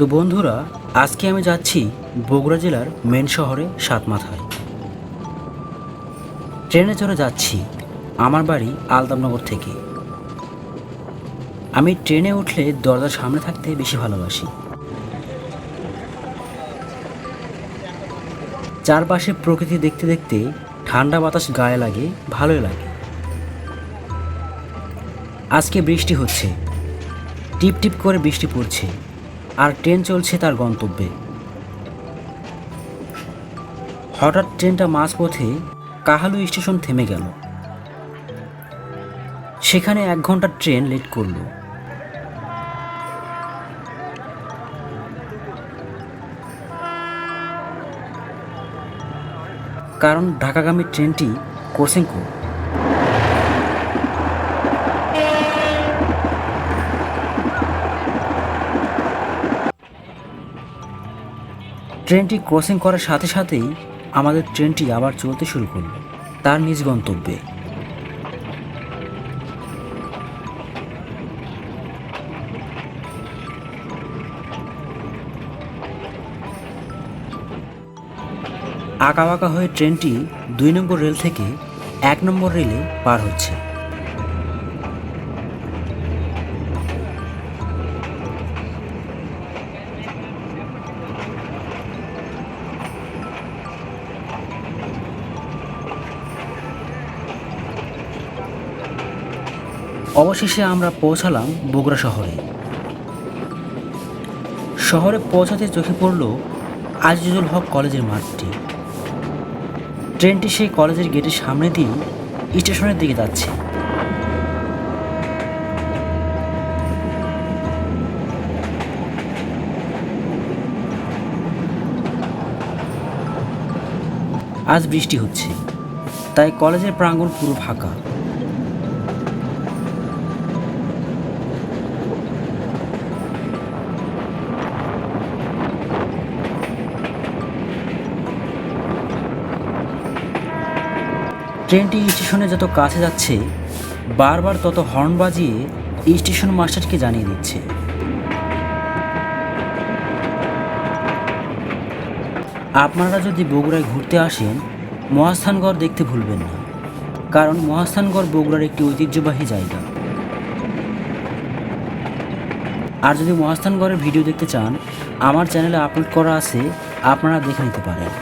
তো বন্ধুরা, আজকে আমি যাচ্ছি বগুড়া জেলার মেন শহরে সাতমাথায়। ট্রেনে চড়ে যাচ্ছি আমার বাড়ি আলতামনগর থেকে। আমি ট্রেনে উঠলে দরজার সামনে থাকতে বেশি ভালোবাসি। চারপাশে প্রকৃতি দেখতে দেখতে ঠান্ডা বাতাস গায়ে লাগে, ভালোই লাগে। আজকে বৃষ্টি হচ্ছে। টিপ টিপ করে বৃষ্টি পড়ছে। আর ট্রেন চলছে তার গন্তব্যে। হঠাৎ ট্রেনটা মাঝপথে কাহালু স্টেশন থেমে গেল। সেখানে এক ঘণ্টা ট্রেন লেট করল। কারণ ঢাকাগামী ট্রেনটি কোরসেঙ্কো। ট্রেনটি ক্রসিং করার সাথে সাথেই আমাদের ট্রেনটি আবার চলতে শুরু করল। তার নিজ গন্তব্যে। আঁকা বাঁকা হয়ে ট্রেনটি দুই নম্বর রেল থেকে এক নম্বর রেলে পার হচ্ছে। অবশেষে আমরা পৌঁছালাম বগুড়া শহরে। শহরে পৌঁছাতে চোখে পড়ল আজিজুল হক কলেজের মাঠটি। ট্রেনটি সেই কলেজের গেটের সামনে দিয়ে স্টেশনের দিকে যাচ্ছে। আজ বৃষ্টি হচ্ছে, তাই কলেজের প্রাঙ্গণ পুরো ফাঁকা। ট্রেনটি স্টেশনে যত কাছে যাচ্ছে, বারবার তত হর্ন বাজিয়ে স্টেশন মাস্টারকে জানিয়ে দিচ্ছে। আপনারা যদি বগুড়ায় ঘুরতে আসেন, মহাস্থানগড় দেখতে ভুলবেন না, কারণ মহাস্থানগড় বগুড়ার একটি ঐতিহ্যবাহী জায়গা। আর যদি মহাস্থানগড়ের ভিডিও দেখতে চান, আমার চ্যানেলে আপলোড করা আছে, আপনারা দেখে নিতে পারেন।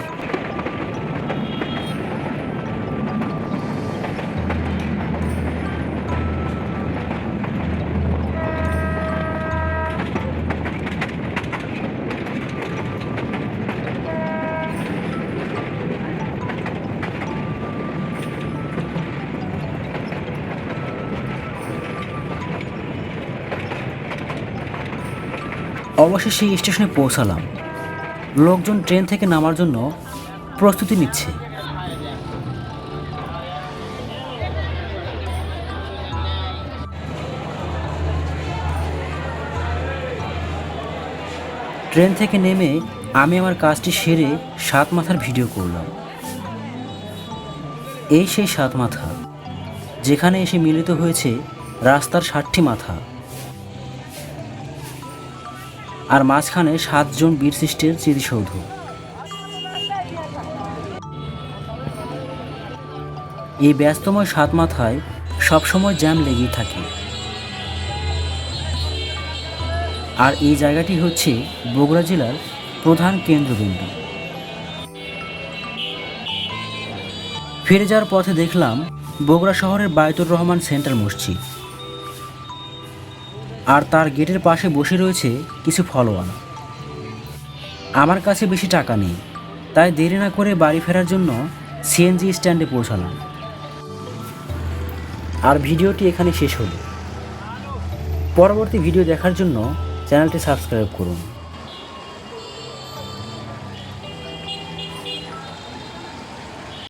অবশেষে স্টেশনে পৌঁছালাম। লোকজন ট্রেন থেকে নামার জন্য প্রস্তুতি নিচ্ছে। ট্রেন থেকে নেমে আমি আমার কাজটি সেরে সাত মাথার ভিডিও করলাম। এই সেই সাত মাথা, যেখানে এসে মিলিত হয়েছে রাস্তার ষাটটি মাথা। আর মাঝখানে সাতজন বীর সৃষ্টির স্মৃতিসৌধ। এই ব্যস্তময় সাত মাথায় সবসময় জ্যাম লেগেই থাকে। আর এই জায়গাটি হচ্ছে বগুড়া জেলার প্রধান কেন্দ্রবিন্দু। ফিরে যাওয়ার পথে দেখলাম বগুড়া শহরের বায়তুর রহমান সেন্ট্রাল মসজিদ। আর তার গেটের পাশে বসে রয়েছে কিছু ফলোয়ান আমার কাছে বেশি টাকা নেই, তাই দেরি না করে বাড়ি ফেরার জন্য সিএনজি স্ট্যান্ডে পৌঁছালাম। আর ভিডিওটি এখানে শেষ হল। পরবর্তী ভিডিও দেখার জন্য চ্যানেলটি সাবস্ক্রাইব করুন।